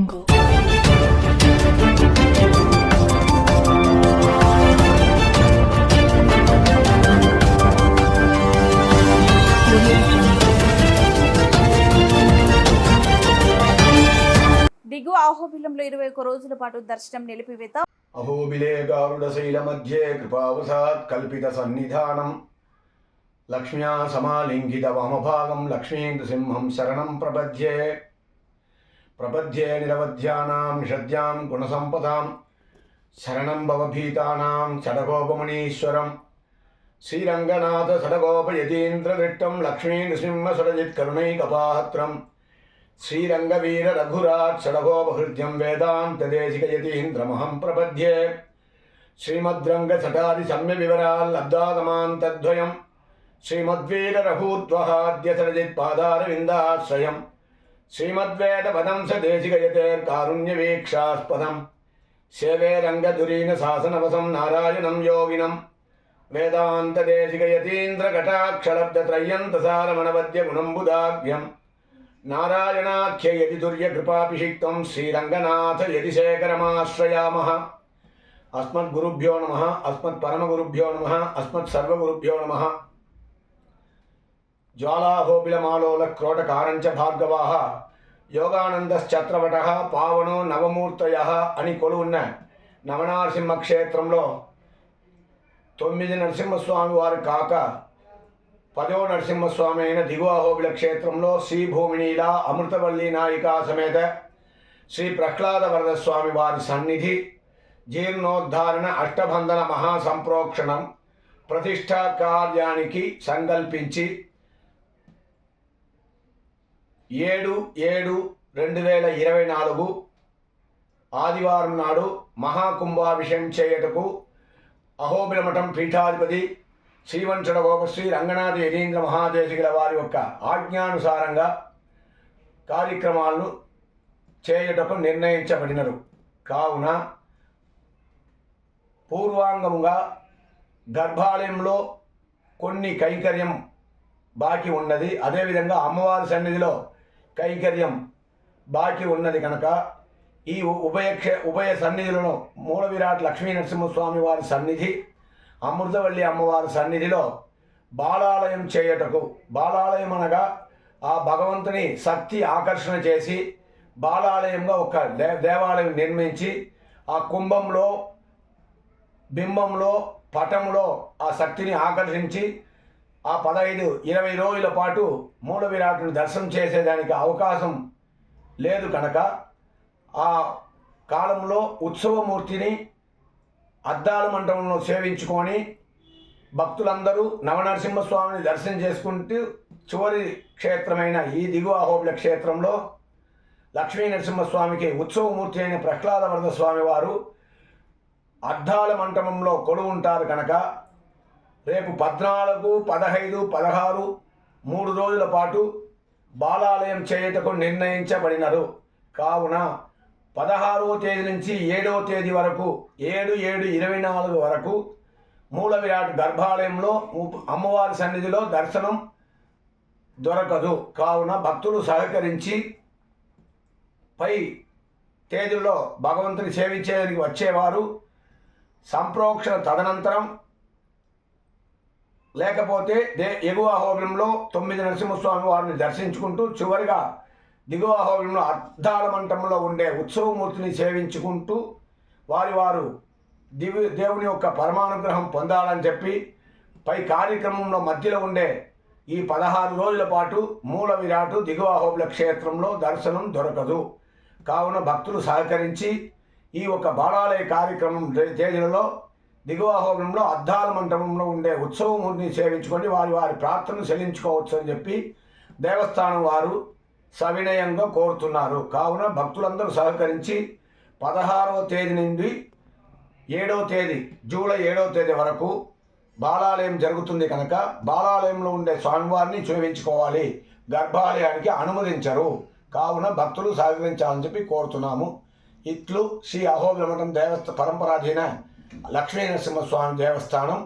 దిగువ అహోబిలంలో ఇరవై ఒక్క రోజుల పాటు దర్శనం నిలిపివేత. అహోబిలే గారుడ శైల మధ్యే కృపావసాత్ కల్పిత సన్నిధానం. లక్ష్మ్యా సమాలింగిత వామభాగం లక్ష్మీంద్రసింహం శరణం ప్రపద్యే. ప్రపద్యే నిరవధ్యానాం షద్యాం గుణసంపదాం. శరణం భవభీతానాం షడగోపమణీశ్వరం. శ్రీరంగనాథ సడగోపయతీంద్రదృష్టం షడగోపయతీంద్రదృష్టం లక్ష్మీనృసింహ షడజిత్కరుణైకపాత్రం శ్రీరంగవీర రఘురాట్ షడగోపహృద్యం వేదాంతదేశికయతీంద్రమహం ప్రపద్యే. శ్రీమద్రంగ సటాది సమ్య వివరాల్లబ్దాగమాంతద్వయం శ్రీమద్వీర రఘూద్వహాద్య సరజిత్పాదారవిందాశ్రయం శ్రీమద్వేద పదంస దేశికయతేర్కారుణ్యవీక్షాస్పదం సేవే రంగధురీన శాసనవసం నారాయణం యోగినం వేదాంతదేశికయతీంద్రకటాక్షలబ్ధత్రయ్యంతసారమణవద్య గుణంబుదాభ్యం నారాయణాఖ్య యది దుర్యకృపాభిషిక్తం శ్రీరంగనాథ జ్వాలాహోబిలమాలోల క్రోటకారంచ భార్గవాः యోగానందశ్చత్రవట పావనో నవమూర్తయ అని కొలువున్న నవనారసింహ క్షేత్రంలో తొమ్మిది నరసింహస్వామి వారు కాక పదో నరసింహస్వామి అయిన దిగువాహోబిల క్షేత్రంలో శ్రీ భూమినీల అమృతవల్లి నాయికా సమేత శ్రీ ప్రహ్లాద వరదస్వామి వారి సన్నిధి జీర్ణోద్ధారణ అష్టబంధన మహాసంప్రోక్షణం ప్రతిష్టా కార్యానికి సంకల్పించి ఏడు ఏడు రెండు వేల ఇరవై నాలుగు ఆదివారం నాడు మహాకుంభాభిషేకం చేయుటకు అహోబిలమఠం పీఠాధిపతి శ్రీవంచడ గోపశ్రీ రంగనాథ యతీంద్ర మహాదేశికుల వారి యొక్క ఆజ్ఞానుసారంగా కార్యక్రమాలను చేయుటకు నిర్ణయించబడినరు. కావున పూర్వాంగముగా గర్భాలయంలో కొన్ని కైంకర్యం బాకీ ఉన్నది. అదేవిధంగా అమ్మవారి సన్నిధిలో కైంకర్యం బాకీ ఉన్నది కనుక ఈ ఉభయక్ష ఉభయ ఉభయ సన్నిధులను మూల విరాట్ లక్ష్మీ నరసింహస్వామి వారి సన్నిధి అమృతవల్లి అమ్మవారి సన్నిధిలో బాలాలయం చేయుటకు బాలాలయం అనగా ఆ భగవంతుని శక్తి ఆకర్షణ చేసి బాలాలయంగా ఒక దే దేవాలయం నిర్మించి ఆ కుంభంలో బింబంలో పటంలో ఆ శక్తిని ఆకర్షించి ఆ పదహైదు ఇరవై రోజుల పాటు మూల విరాటును దర్శనం చేసేదానికి అవకాశం లేదు కనుక ఆ కాలంలో ఉత్సవమూర్తిని అద్దాల మండపంలో సేవించుకొని భక్తులందరూ నవనరసింహస్వామిని దర్శనం చేసుకుంటూ చివరి క్షేత్రమైన ఈ దిగువ అహోబిల క్షేత్రంలో లక్ష్మీ నరసింహస్వామికి ఉత్సవమూర్తి అయిన ప్రహ్లాద వరద స్వామి వారు అద్దాల మంటపంలో కొలువు ఉంటారు కనుక రేపు పద్నాలుగు పదహైదు పదహారు మూడు రోజుల పాటు బాలాలయం చేయుటకు నిర్ణయించబడినరు. కావున పదహారవ తేదీ నుంచి ఏడవ తేదీ వరకు ఏడు ఏడు ఇరవై నాలుగు వరకు మూల విరాట్ గర్భాలయంలో అమ్మవారి సన్నిధిలో దర్శనం దొరకదు. కావున భక్తులు సహకరించి పై తేదీల్లో భగవంతుని సేవించేందుకు వచ్చేవారు. సంప్రోక్షణ తదనంతరం లేకపోతే దే ఎగువ హోమంలో తొమ్మిది నరసింహస్వామి వారిని దర్శించుకుంటూ చివరిగా దిగువ హోమంలో అద్దాల మంటంలో ఉండే ఉత్సవమూర్తిని సేవించుకుంటూ వారి వారు దివి దేవుని యొక్క పరమానుగ్రహం పొందాలని చెప్పి పై కార్యక్రమంలో మధ్యలో ఉండే ఈ పదహారు రోజుల పాటు మూల విరాటు దిగువ హోబుల క్షేత్రంలో దర్శనం దొరకదు. కావున భక్తులు సహకరించి ఈ ఒక బాలాలయ కార్యక్రమం తేదీలలో దిగువ హోమంలో అద్దాల మంటపంలో ఉండే ఉత్సవమూర్తిని సేవించుకొని వారి వారి ప్రార్థనను చెల్లించుకోవచ్చు అని చెప్పి దేవస్థానం వారు సవినయంగా కోరుతున్నారు. కావున భక్తులందరూ సహకరించి పదహారవ తేదీ నుండి ఏడవ తేదీ జూలై ఏడవ తేదీ వరకు బాలాలయం జరుగుతుంది కనుక బాలాలయంలో ఉండే స్వామివారిని చూపించుకోవాలి గర్భాలయానికి అనుమతించరు. కావున భక్తులు సహకరించాలని చెప్పి కోరుతున్నాము. ఇట్లు శ్రీ అహోబిలమఠం దేవస్థ పరంపరాధీన లక్ష్మీ నరసింహస్వామి దేవస్థానం